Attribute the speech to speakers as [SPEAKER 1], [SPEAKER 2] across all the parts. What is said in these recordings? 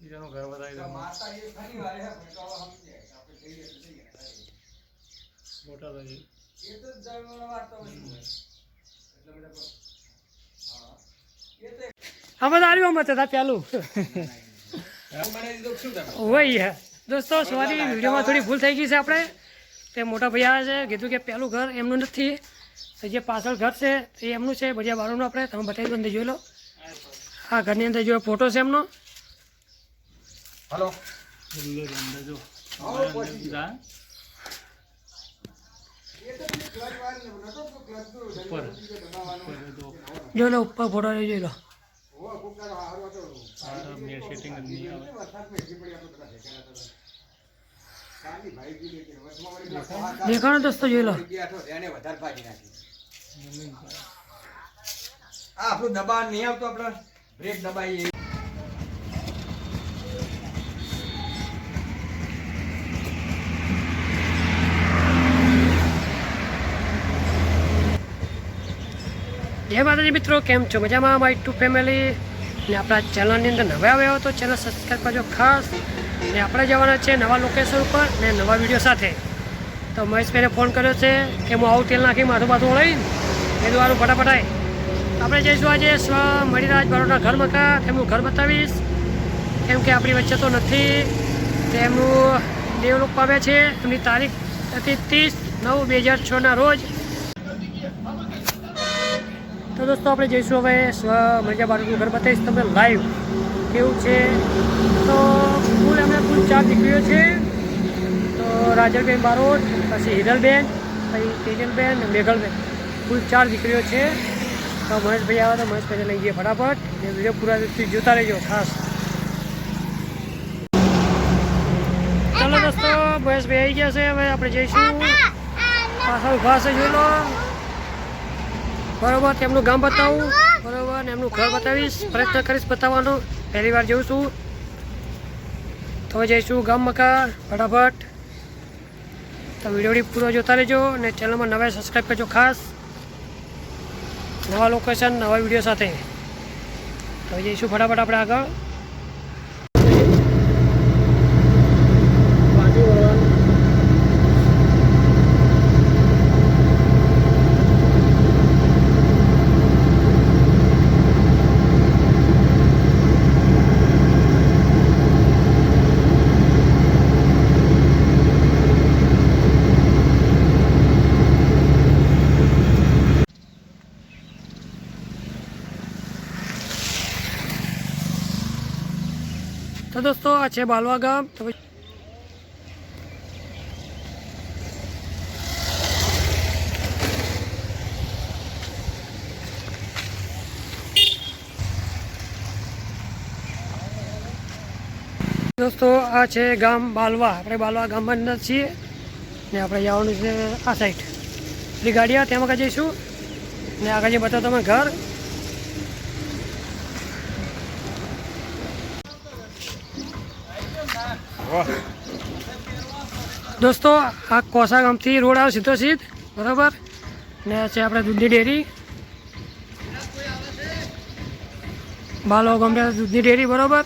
[SPEAKER 1] બીજાનું ઘર વધારી દો
[SPEAKER 2] માતા એ ખરી વારે હે પણ તો હવે સમજે આપણે જઈએ તો જઈએ.
[SPEAKER 1] મોટા થઈ
[SPEAKER 2] એ તો જન્મનો વાર્તો વસ્તુ હોય એટલે બધા હા. એ તો
[SPEAKER 3] આમાં તો આવ્યું મત હતા પેલું
[SPEAKER 2] મને દીધું શું તમે
[SPEAKER 3] હોય દોસ્તો સોરી વિડીયોમાં થોડી ભૂલ થઈ ગઈ છે આપણે. તે મોટા ભાઈ આવે છે કીધું કે પહેલું ઘર એમનું નથી. જે પાછળ ઘર છે એ એમનું છે બઢિયા બારોનું આપણે. તમે બતાવી દો અંદર જોઈ લો. આ ઘરની અંદર જોયો ફોટો છે એમનો.
[SPEAKER 2] હલો
[SPEAKER 1] જો
[SPEAKER 2] ગયો.
[SPEAKER 1] જા. જો
[SPEAKER 3] જોઈ લો ઉપર ફોટો જોઈ લો. દેખાણો દોસ્તો જોઈ લો
[SPEAKER 2] એને વધારે ભાજી નાખી. આ આપણું દબાણ નહીં આવતું આપણે બ્રેક દબાઈએ
[SPEAKER 3] જય માતાજી મિત્રો, કેમ છો? મજામાં? મારી ટુ ફેમિલી ને આપણા ચેનલની અંદર નવા આવ્યા તો ચેનલ સબસ્ક્રાઈબ કરજો ખાસ. ને આપણે જવાના છે નવા લોકેશન ઉપર ને નવા વીડિયો સાથે. તો મહેશભાઈને ફોન કર્યો છે કે હું આવું તેલ નાખી માથું માથું ઓળાવીને એ દ્વારું ફટાફટાય. આપણે જઈશું આજે સ્વ મણિરાજ બરોડા ઘર મકા. તેમનું ઘર બતાવીશ. કેમ કે આપણી વચ્ચે તો નથી. તેમનું દેવલોક પામ્યા છે. એમની તારીખ હતી ત્રીસ નવ બે હજાર છના રોજ. દોસ્તો, આપણે જઈશું હવે સ્વ મજા બાળકનું ઘર બતાવીશ તમને લાઈવ કેવું છે? તો કુલ એમને કુલ ચાર દીકરીઓ છે. તો રાજલબેન બારોટ, પછી હિરલબેન, પછી તેજલબેન મેઘલબેન. કુલ ચાર દીકરીઓ છે. તો મહેશભાઈ આવે તો મહેશભાઈને લઈ જઈએ ફટાફટ. એ વીડિયો પૂરા જોતા રહેજો, ખાસ. ચાલો દોસ્તો, મહેશભાઈ આવી ગયા છે, હવે આપણે જઈશું. પાછળ ઊભા છે જોઈ લો. બરોબર, તેમનું ગામ બતાવું. બરોબર, એમનું ઘર બતાવીશ, પ્રયત્ન કરીશ બતાવવાનો. પહેલી વાર જોઉં તો જઈશું ગામ મકા, ફટાફટ. તો વીડિયો પૂરો જોતા રહેજો અને ચેનલમાં નવા સબસ્ક્રાઈબ કરજો ખાસ. નવા લોકેશન નવા વીડિયો સાથે. તો જઈશું ફટાફટ આપણે આગળ બાજુ વળવાનું. તો દોસ્તો આ છે બાલવા ગામ તો દોસ્તો આ છે ગામ બાલવા આપણે બાલવા ગામમાં અંદર છીએ ને આપણે જવાનું છે આ સાઈડ પેલી ગાડી ત્યાં આગળ જઈશું ને આગળ જે બતાવો તમે ઘર દોસ્તો, આ કોસા ગામથી રોડ આવે સીધો સીધ, બરાબર? ને છે આપણે દૂધની ડેરી. બાલો ગમે દૂધની ડેરી, બરાબર?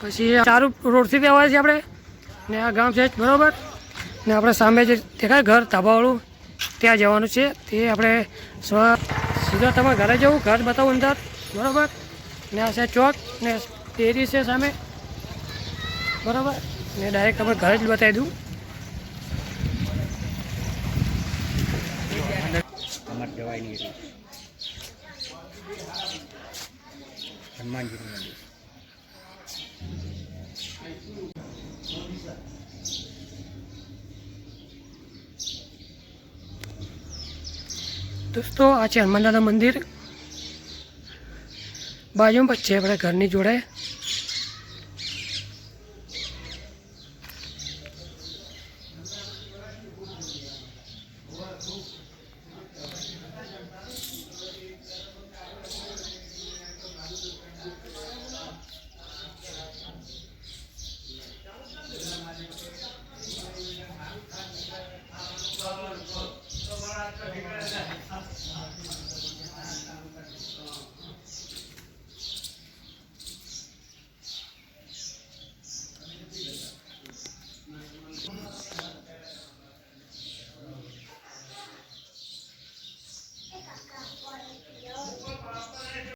[SPEAKER 3] પછી ચારું રોડથી દેવાય છે આપણે. ને આ ગામ છે, બરાબર? ને આપણે સામે જે દેખાય ઘર, ધાબાવાળું, ત્યાં જવાનું છે. તે આપણે સ્વ સીધા તમારે ઘરે જવું, ઘર બતાવું અંદર, બરાબર? ને આ છે ચોક, ને ડેરી છે સામે. બરાબર? ને ડાયરેક્ટ તમે ઘરે જ બતાવી દઉં.
[SPEAKER 2] હનુમાનજીનું મંદિર.
[SPEAKER 3] દોસ્તો આ છે હનુમાન દાદા મંદિર. બાજુમાં જ છે આપણે ઘરની જોડે.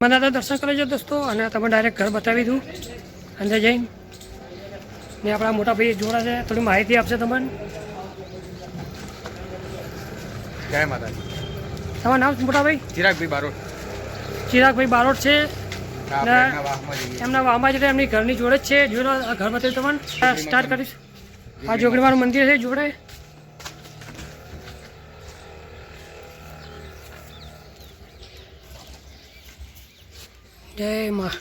[SPEAKER 3] મને તો દર્શન કરી દોસ્તો અને તમે ડાયરેક્ટ ઘર બતાવી દઉં. અંદર જઈને. ને આપણા મોટા ભાઈ જોડા છે થોડી માહિતી આપશે તમને.
[SPEAKER 2] જય માતાજી.
[SPEAKER 3] તમારું નામ મોટા ભાઈ?
[SPEAKER 2] ચિરાગભાઈ બારોટ.
[SPEAKER 3] ચિરાગભાઈ બારોટ છે.
[SPEAKER 2] એમના
[SPEAKER 3] વામા એટલે એમની ઘરની જોડે જ છે. જોડે ઘર બતાવી તમને. સ્ટાર્ટ કરીશ. આ જોગણીવાળું મંદિર છે જોડે. જય માં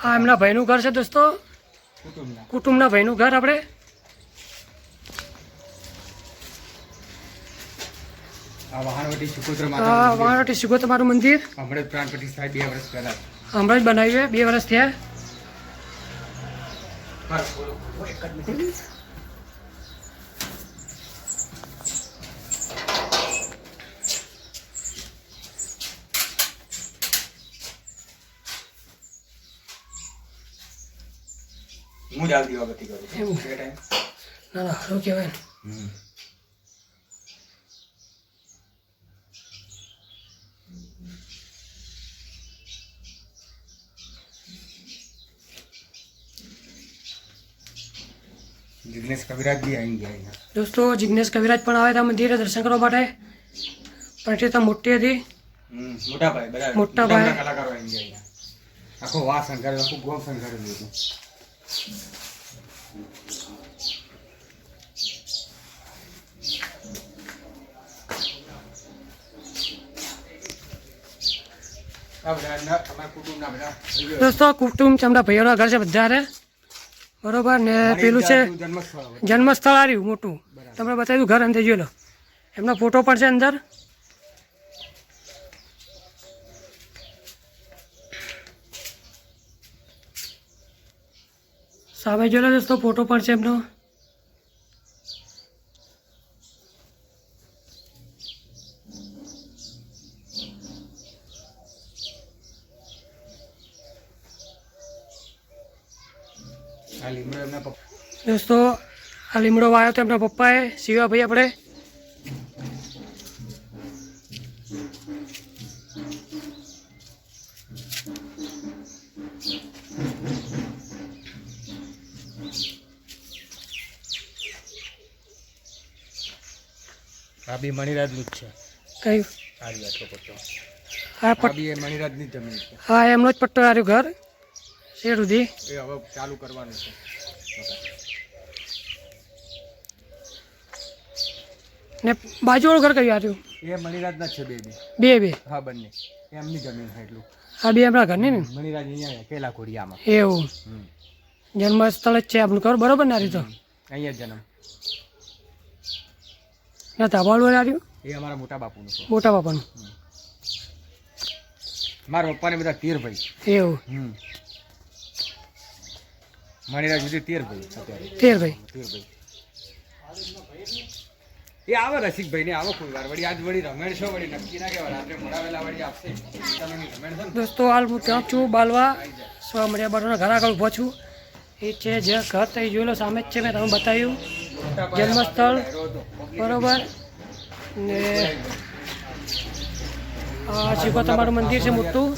[SPEAKER 3] હા એમના ભાઈનું ઘર છે દોસ્તો?
[SPEAKER 2] કુટુંબના.
[SPEAKER 3] કુટુંબના ભાઈનું ઘર આપણે? વાણાવટી શીખો તમારું મંદિર.
[SPEAKER 2] હમણાં જ બે વર્ષ પહેલા.
[SPEAKER 3] હમણાં જ બનાવ્યું બે વર્ષ થયા.
[SPEAKER 2] હું જ આવી દીવાબત્તી કરું
[SPEAKER 3] એવું.
[SPEAKER 2] બે ટાઈમ
[SPEAKER 3] ના ના સારું કહેવાય ને.
[SPEAKER 2] જિગ્નેશ કવિરાજ બી આવી ગયા
[SPEAKER 3] દોસ્તો જિગ્નેશ કવિરાજ પણ આવે હતા મંદિરે દર્શન કરવા માટે. પ્રતિષ્ઠા મોટી હતી.
[SPEAKER 2] મોટા ભાઈ
[SPEAKER 3] મોટા ભાઈ.
[SPEAKER 2] કલાકારો આવી ગયા આખો વાસ શણગાર્યો આખું ગોમ શણગારેલું હતું.
[SPEAKER 3] દોસ્તો કુટુંબ છે એમના ભાઈઓના ઘર છે બધા રે બરોબર ને પેલું છે
[SPEAKER 2] જન્મસ્થળ
[SPEAKER 3] આવ્યું મોટું. તમને બતાવ્યું ઘર અંદર જોઈ લો. એમનો ફોટો પણ છે અંદર. સામે જોયેલો દોસ્તો ફોટો પણ છે એમનો દોસ્તો આ લીમડો વાયો તો એમના પપ્પાએ શિવાભાઈ આપણે
[SPEAKER 2] આ બી મણિરાજનું જ છે.
[SPEAKER 3] કયું?
[SPEAKER 2] આ આટલો પટ્ટો.
[SPEAKER 3] હા
[SPEAKER 2] આ બી એ મણિરાજની જ જમીન છે.
[SPEAKER 3] હા એમનો જ પટ્ટો આવ્યું ઘર શેર સુધી
[SPEAKER 2] એ હવે ચાલુ કરવાનું છે.
[SPEAKER 3] ને બાજુવાળું ઘર કયું આવ્યું
[SPEAKER 2] એ મણિરાજના જ છે બે બે.
[SPEAKER 3] બે બે?
[SPEAKER 2] હા બંને. એમની જમીન છે એટલું.
[SPEAKER 3] હા બે આપણા ઘરની ને?
[SPEAKER 2] મણિરાજ અહીંયા કેલા ખોડિયામાં
[SPEAKER 3] એવું. જન્મસ્થળ જ છે આપણું ઘર બરોબર ને રીતે
[SPEAKER 2] અહીંયા જન્મ.
[SPEAKER 3] ને ધાબાળું આવ્યું?
[SPEAKER 2] એ અમારા મોટા બાપુનું છે.
[SPEAKER 3] મોટા બાપાનું?
[SPEAKER 2] મારા પપ્પાને બધા તેર ભાઈ.
[SPEAKER 3] એવું?
[SPEAKER 2] હમ. મણિરાજ સુધી તેર ભાઈ અત્યારે.
[SPEAKER 3] તેર ભાઈ?
[SPEAKER 2] તેર ભાઈ. એ આવે રસિકભાઈ ને આવો કોઈ વાર. વળી આજ વળી રમેણ છો વળી નક્કી ના કહેવાય. રાત્રે મોડાવેલા વળી આપશે.
[SPEAKER 3] દોસ્તો હાલ હું ત્યાં છું બાલવા. સ્વ બારોના ઘર આગળ ઊભો છું. એ છે જે ઘર થઈ જોયેલો સામે જ છે મેં તમે બતાવ્યું. જન્મસ્થળ બરોબર. ને શિગોતામાનું મંદિર છે મોટું.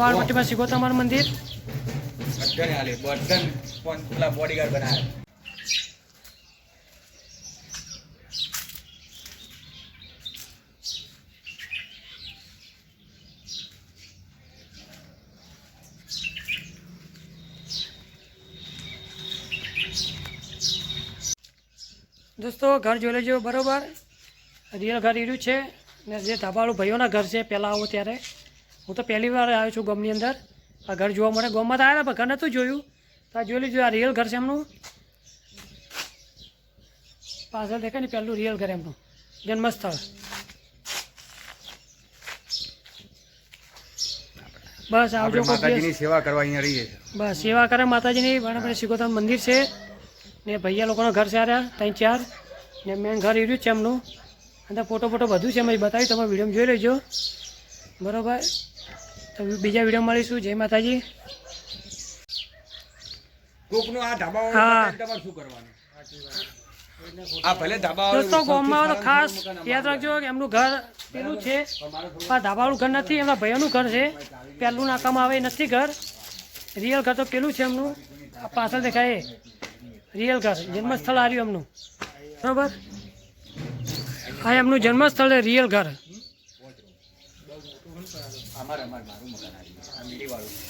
[SPEAKER 3] વાળવટીમાં શીખો મંદિર.
[SPEAKER 2] બોડીગાર્ડ બનાવે.
[SPEAKER 3] દોસ્તો ઘર જોઈ લેજો બરોબર. રિયલ ઘર રહ્યું છે ને જે ધાબાળું ભાઈઓના ઘર છે પહેલાં આવો ત્યારે. હું તો પહેલી વાર આવ્યો છું ગામની અંદર. આ ઘર જોવા મળે. ગામમાં તો આવ્યા પણ ઘર નહોતું જોયું. તો આ જોઈ લેજો આ રિયલ ઘર છે એમનું. પાછળ દેખાય ને પહેલું રિયલ ઘર એમનું. જન્મસ્થળ. બસ આવજો.
[SPEAKER 2] માતાજીની સેવા કરવા અહીંયા રહીએ
[SPEAKER 3] બસ સેવા કરે માતાજીની. બરાબર શિકોતર મંદિર છે. ને ભૈયા લોકોના ઘર સારા ત્યાં ચાર. ને મેન ઘર એર્યું છે એમનું. અને ફોટો ફોટો બધું છે મેં બતાવ્યું તમે વીડિયો જોઈ લેજો. બરાબર? તો બીજા વીડિયો મળીશું. જય માતાજી. દોસ્તો ગામમાં ખાસ યાદ રાખજો એમનું ઘર પેલું છે. આ ધાબાવાળું ઘર નથી એમના ભાઈઓનું ઘર છે. પહેલું નાકામાં આવે નથી ઘર. રિયલ ઘર તો પેલું છે એમનું. પાછળ દેખાય રિયલ ઘર જન્મસ્થળ આવ્યું એમનું. બરાબર? આ એમનું જન્મસ્થળ રિયલ ઘર
[SPEAKER 2] અમારે અમારે મારું મકાન આવ્યું